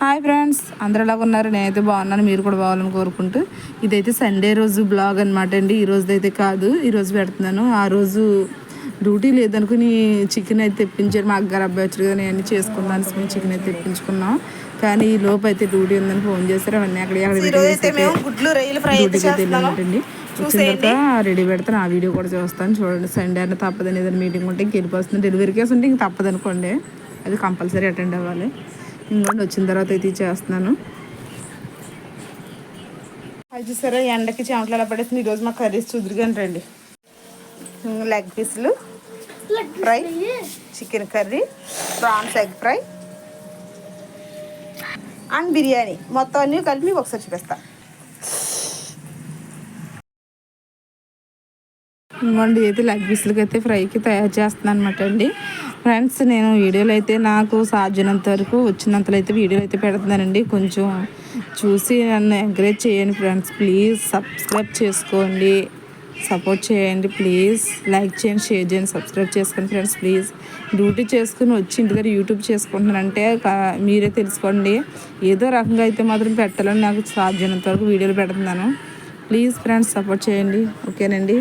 Hi friends అందరు ఎలాగ ఉన్నారు? నేనైతే బాగున్నాను మీరు కూడా బాగాలని కోరుకుంటూ. ఇదైతే సండే రోజు బ్లాగ్ అనమాట అండి. ఈ రోజు అయితే కాదు ఈ రోజు పెడుతున్నాను. ఆ రోజు డ్యూటీ లేదనుకుని చికెన్ అయితే తెప్పించారు. మా అగ్గారు అబ్బాయి వచ్చారు కదా నేను చేసుకుందాను మేము చికెన్ అయితే తెప్పించుకున్నాం. కానీ ఈ లోపు అయితే డ్యూటీ ఉందని ఫోన్ చేశారు. అవన్నీ అక్కడ ఈరోజు డ్యూటీకి వచ్చిన తర్వాత రెడీ పెడతాను. ఆ వీడియో కూడా చూస్తాను. చూడండి సండే అన్న తప్పదని ఏదైనా మీటింగ్ ఉంటే ఇంక వెళ్ళిపోతుంది డెలివరీ కేసు ఉంటే ఇంక తప్పదు అనుకోండి అది కంపల్సరీ అటెండ్ అవ్వాలి. ఇంకోండి వచ్చిన తర్వాత అయితే ఇది చేస్తున్నాను. అది చూసారా? ఎండకి చెమటలు ఎలా పడేస్తుంది ఈరోజు మా కర్రీస్ చూదురుగాని రండి. లెగ్ పీసులు fry chicken curry prawns egg fry and biryani మొత్తం అన్నీ కలిపి మీకు ఒకసారి చూపిస్తా. ఇవ్వండి అయితే లెగ్ పీసులకి అయితే ఫ్రైకి తయారు చేస్తున్నాను అనమాట అండి. ఫ్రెండ్స్ నేను వీడియోలు అయితే నాకు సాధ్యమైనంత వరకు వచ్చినంతలో అయితే వీడియోలు అయితే పెడుతున్నానండి. కొంచెం చూసి నన్ను ఎంకరేజ్ చేయండి ఫ్రెండ్స్. ప్లీజ్ సబ్స్క్రైబ్ చేసుకోండి. సపోర్ట్ చేయండి ప్లీజ్. లైక్ చేయండి షేర్ చేయండి సబ్స్క్రైబ్ చేసుకోండి ఫ్రెండ్స్ ప్లీజ్. డ్యూటీ చేసుకుని వచ్చి ఇంటి దగ్గర యూట్యూబ్ చేసుకుంటున్నానంటే మీరే తెలుసుకోండి. ఏదో రకంగా అయితే మాత్రం పెట్టాలని నాకు సాధ్యమైనంత వరకు వీడియోలు పెడుతున్నాను. ప్లీజ్ ఫ్రెండ్స్ సపోర్ట్ చేయండి. ఓకేనండి?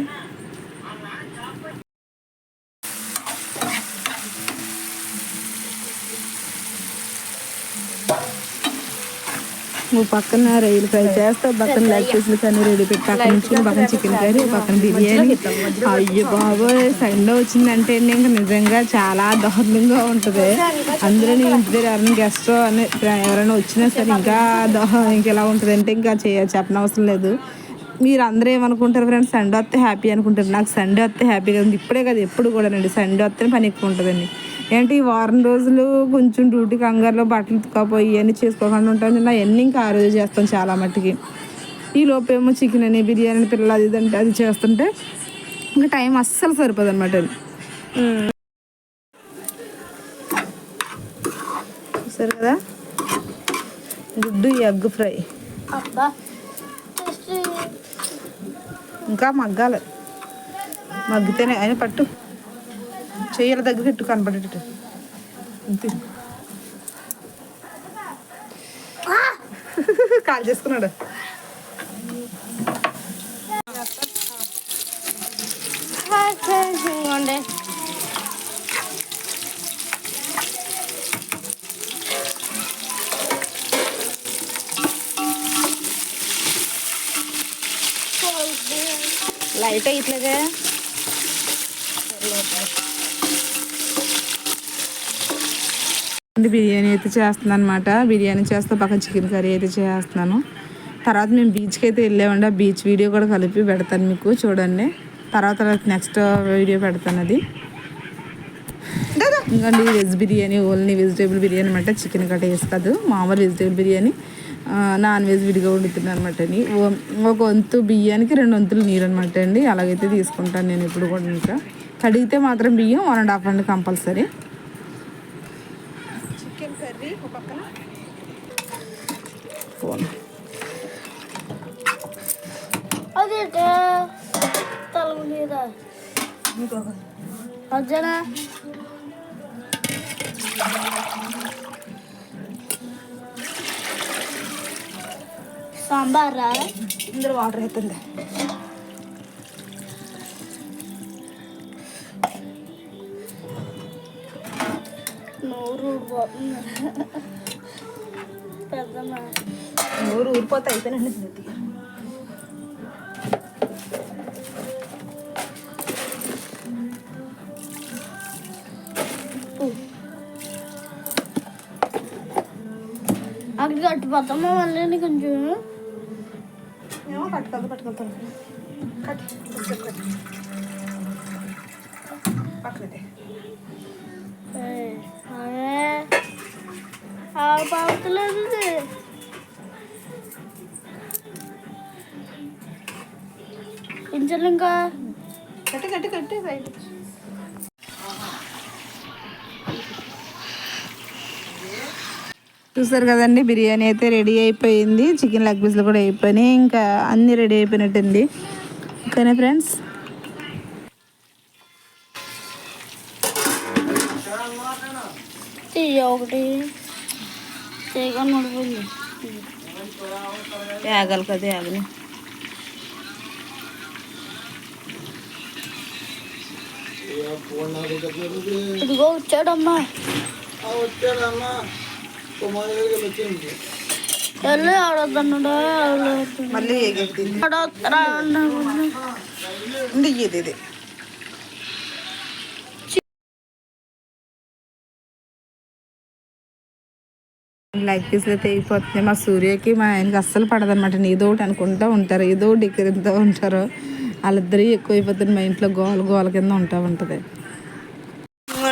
నువ్వు పక్కన రైలు ఫ్రై చేస్తా పక్కన లెగ్ పీసులు కానీ రెడీ పెట్టి పక్కన నుంచి పక్కన చికెన్ కర్రీ పక్కన బిర్యానీ. అయ్యో బాబోయ్ సండే వచ్చిందంటే ఇంకా నిజంగా చాలా దారుణంగా ఉంటుంది. అందరూ నేను ఇంటి దగ్గర ఎవరైనా గెస్ట్ అని ఎవరైనా వచ్చినా సరే ఇంకా దోహం ఇంకా ఎలా ఉంటుంది అంటే ఇంకా చెప్పనవసరం లేదు. మీరు అందరూ ఏమనుకుంటారు ఫ్రెండ్స్ సండే వస్తే హ్యాపీ అనుకుంటారు. నాకు సండే వస్తే హ్యాపీగా ఉంది. ఇప్పుడే కదా. ఎప్పుడు కూడానండి సండే వస్తే పని ఎక్కువ ఉంటుందండి. ఏంటి? ఈ వారం రోజులు కొంచెం డ్యూటీ కంగారులో బట్టలు ఉతుక్కపోయి ఇవన్నీ చేసుకోకుండా ఉంటాను నా ఎన్ని ఇంకా ఆ రోజు చేస్తాను చాలా మట్టుకి. ఈ లోపేమో చికెన్ అని బిర్యానీ అని పిల్లలు అది ఇది అంటే అది చేస్తుంటే ఇంకా టైం అస్సలు సరిపోదు అనమాట చూసారు కదా? గుడ్డు ఎగ్ ఫ్రై. అబ్బా. ఇంకా మగ్గాలి. మగ్గితేనే ఆయన పట్టు. చెయ్యల దగ్గర ఇట్టు కనపడేటట్టు. అంతే. కాల్ చేసుకున్నాడు. ఇవ్వండి లైట్ అయ్యట్లేదే బిర్యానీ అయితే చేస్తున్నాను అనమాట బిర్యానీ చేస్తా పక్కన చికెన్ కర్రీ అయితే చేస్తున్నాను. తర్వాత మేము బీచ్కి అయితే వెళ్ళామండి. ఆ బీచ్ వీడియో కూడా కలిపి పెడతాను మీకు చూడండి. తర్వాత నెక్స్ట్ వీడియో పెడతాను అది. ఇంకండి veg biryani only vegetable biryani అనమాట చికెన్ కట్ట వేసి కాదు మామూలు వెజిటేబుల్ బిర్యానీ. నాన్ వెజ్ విడిగా వండుతున్నాను అనమాట అండి. ఒక వంతు బియ్యానికి రెండు వంతులు నీరు అనమాట అండి. అలాగైతే తీసుకుంటాను నేను ఇప్పుడు కూడా ఇంకా. కడిగితే మాత్రం బియ్యం వన్ అండ్ హాఫ్ అండి కంపల్సరీ చికెన్ కర్రీ ఒక పక్కన. ఫోన్ అది సాంబార్? రా ఇందులో వాటర్ అవుతుంది నోరు నూరు ఊరిపోతే అయిపోయినండి స్మృతి అక్కడ కట్టిపోతామా మళ్ళీ కొంచెం కొంచెం కట్టి పక్కనట్టే పావుతలేదు ఇది. కొంచెం ఇంకా? కట్టి కట్టి కట్టి సైడ్ చూసారు కదండి బిర్యానీ అయితే రెడీ అయిపోయింది. చికెన్ లెగ్ పీస్లు కూడా అయిపోయినాయి. ఇంకా అన్నీ రెడీ అయిపోయినట్టండి ఓకేనా ఫ్రెండ్స్? ఒకటి. ఆగాలి కదా ఆగని ఇదిగో వచ్చాడమ్మా. ఆడొద్దన్నాడు మళ్ళీ ఎగిరి ఆడొత్తరా అన్నాడు ఉంది ఇది ఇది లైక్ పీస్లు అయితే అయిపోతుంది మా సూర్యకి మా ఆయనకి అస్సలు పడదనమాట ఏదో ఒకటి అనుకుంటూ ఉంటారు ఏదో ఒకటి ఎక్కిరిస్తూ ఉంటారు వాళ్ళిద్దరూ ఎక్కువ అయిపోతుంది మా ఇంట్లో గోల గోల కింద ఉంటా ఉంటుంది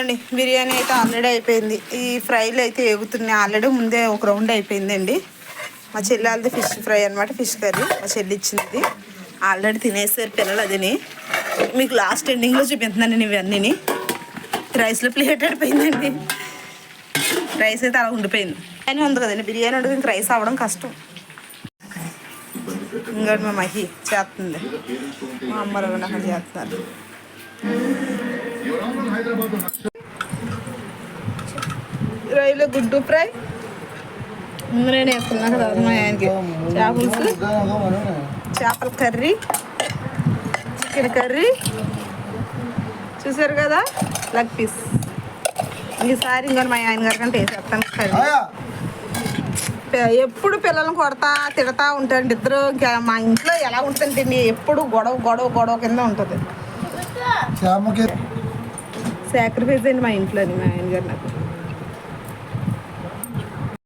ఇదిగోండి బిర్యానీ అయితే ఆల్రెడీ అయిపోయింది. ఈ ఫ్రైలు అయితే ఎగుతున్నాయి ఆల్రెడీ ముందే ఒక రౌండ్ అయిపోయిందండి. మా చెల్లెలది ఫిష్ ఫ్రై అనమాట ఫిష్ కర్రీ మా చెల్లి ఇచ్చింది ఆల్రెడీ తినేసారు పిల్లలు అదిని. మీకు లాస్ట్ ఎండింగ్లో చూపిస్తున్నాను నేను ఇవన్నీ రైస్లో ప్లేట్ అయిపోయిందండి రైస్ అయితే అలా ఉండిపోయింది. కానీ ఉంది కదండి బిర్యానీ ఉండదు ఇంక రైస్ అవ్వడం కష్టం. ఇంకోటి మా మహి చేస్తుంది. మా అమ్మ రవి చేస్తున్నారు. రొయ్యలు గుడ్డు ఫ్రై. ముందు నేను వేస్తున్నా కదా మా ఆయనకి. చేపలు చేపల కర్రీ చికెన్ కర్రీ. చూసారు కదా? Leg piece. ఈసారి ఇంకా మా ఆయన గారి కంటే వేసేస్తాను కర్రీ. ఎప్పుడు పిల్లల్ని కొడతా తిడతా ఉంటారండి ఇద్దరు. ఇంకా మా ఇంట్లో ఎలా ఉంటుందండి? ఎప్పుడు గొడవ గొడవ గొడవ కింద ఉంటుంది. సాక్రిఫైస్ అండి మా ఇంట్లో మా ఆయన గారు నాకు.